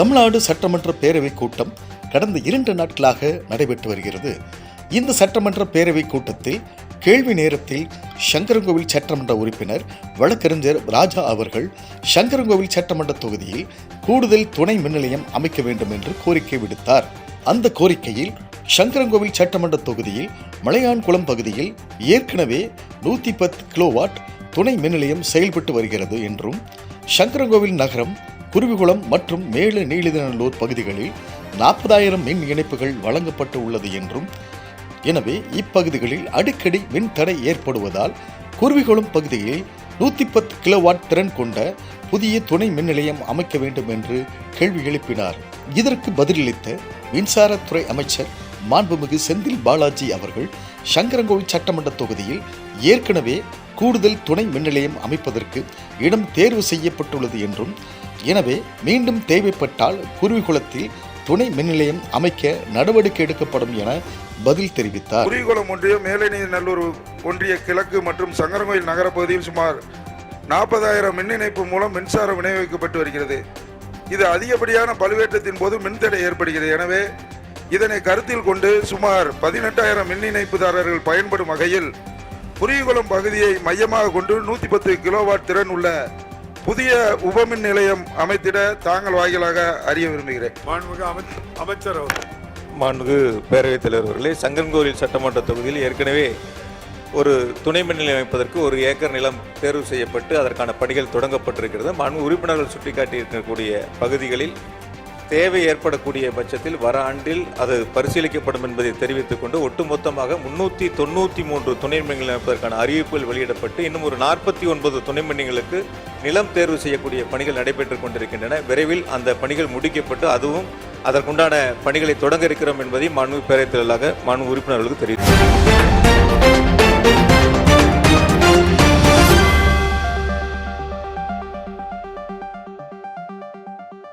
தமிழ்நாடு சட்டமன்ற பேரவைக் கூட்டம் கடந்த இரண்டு நாட்களாக நடைபெற்று வருகிறது. இந்த சட்டமன்ற பேரவைக் கூட்டத்தில் கேள்வி நேரத்தில் சங்கரங்கோவில் சட்டமன்ற உறுப்பினர் வழக்கறிஞர் ராஜா அவர்கள் சங்கரங்கோவில் சட்டமன்ற தொகுதியில் கூடுதல் துணை மின் நிலையம் அமைக்க வேண்டும் என்று கோரிக்கை விடுத்தார். அந்த கோரிக்கையில் சங்கரங்கோவில் சட்டமன்ற தொகுதியில் மலையான்குளம் பகுதியில் ஏற்கனவே நூற்றி பத்து கிலோவாட் துணை மின் நிலையம் செயல்பட்டு வருகிறது என்றும் சங்கரங்கோவில் நகரம் குருவிகுளம் மற்றும் மேலு நீலிதநல்லூர் பகுதிகளில் நாற்பதாயிரம் மின் இணைப்புகள் வழங்கப்பட்டு உள்ளது என்றும் எனவே இப்பகுதிகளில் அடிக்கடி மின் தடை ஏற்படுவதால் குருவிகுளம் பகுதியில் நூற்றி பத்து கிலோவாட் திறன் கொண்ட புதிய துணை மின் நிலையம் அமைக்க வேண்டும் என்று கேள்வி எழுப்பினார். இதற்கு பதிலளித்த மின்சாரத்துறை அமைச்சர் மாண்புமிகு செந்தில் பாலாஜி அவர்கள் சங்கரங்கோவில் சட்டமன்ற தொகுதியில் ஏற்கனவே கூடுதல் துணை மின் நிலையம் அமைப்பதற்கு இடம் தேர்வு செய்யப்பட்டுள்ளது என்றும் எனவே மீண்டும் தேவைப்பட்டால் குருவிகுளத்தில் துணை மின் நிலையம் அமைக்க நடவடிக்கை எடுக்கப்படும் என பதில் தெரிவித்தார். குருவிகுளம் ஒன்றியம் மேலநீர் நல்லூர் ஒன்றிய கிழக்கு மற்றும் சங்கரங்கோயில் நகர பகுதியில் சுமார் நாற்பதாயிரம் மின் இணைப்பு மூலம் மின்சாரம் விநியோகிக்கப்பட்டு வருகிறது. இது அதிகப்படியான பழுவேற்றத்தின் போது மின்தடை ஏற்படுகிறது. எனவே இதனை கருத்தில் கொண்டு சுமார் பதினெட்டாயிரம் மின் இணைப்புதாரர்கள் பயன்படும் வகையில் குருவிகுளம் பகுதியை மையமாக கொண்டு நூற்றி பத்து கிலோவாட் திறன் உள்ள புதிய உபமின் நிலையம் அமைத்திட தாங்கள் வாயிலாக அறிய விரும்புகிறேன். மாண்புமிகு அமைச்ச- அமைச்சர் அவர்கள். மாண்புமிகு பேரவைத் தலைவர் அவர்களே சங்கன்கோவில் சட்டமன்ற தொகுதியில் ஏற்கனவே ஒரு துணை மின் நிலையம் அமைப்பதற்கு ஒரு ஏக்கர் நிலம் தேர்வு செய்யப்பட்டு அதற்கான பணிகள் தொடங்கப்பட்டிருக்கிறது. மாண்பு உறுப்பினர்கள் சுட்டிக்காட்டியிருக்கக்கூடிய பகுதிகளில் தேவை ஏற்படக்கூடிய பட்சத்தில் வர ஆண்டில் அது பரிசீலிக்கப்படும் என்பதை தெரிவித்துக் கொண்டு ஒட்டுமொத்தமாக முன்னூற்றி தொண்ணூற்றி மூன்று துணை மின் நிலையம் அமைப்பதற்கான அறிவிப்புகள் வெளியிடப்பட்டு இன்னும் ஒரு நாற்பத்தி ஒன்பது துணை மின்களுக்கு நிலம் தேர்வு செய்யக்கூடிய பணிகள் நடைபெற்றுக் கொண்டிருக்கின்றன. விரைவில் அந்த பணிகள் முடிக்கப்பட்டு அதுவும் அதற்குண்டான பணிகளை தொடங்க இருக்கிறோம் என்பதை மாண்பு பேரவைத் தலைவராக மாண்பு உறுப்பினர்களுக்கு தெரிவித்தார்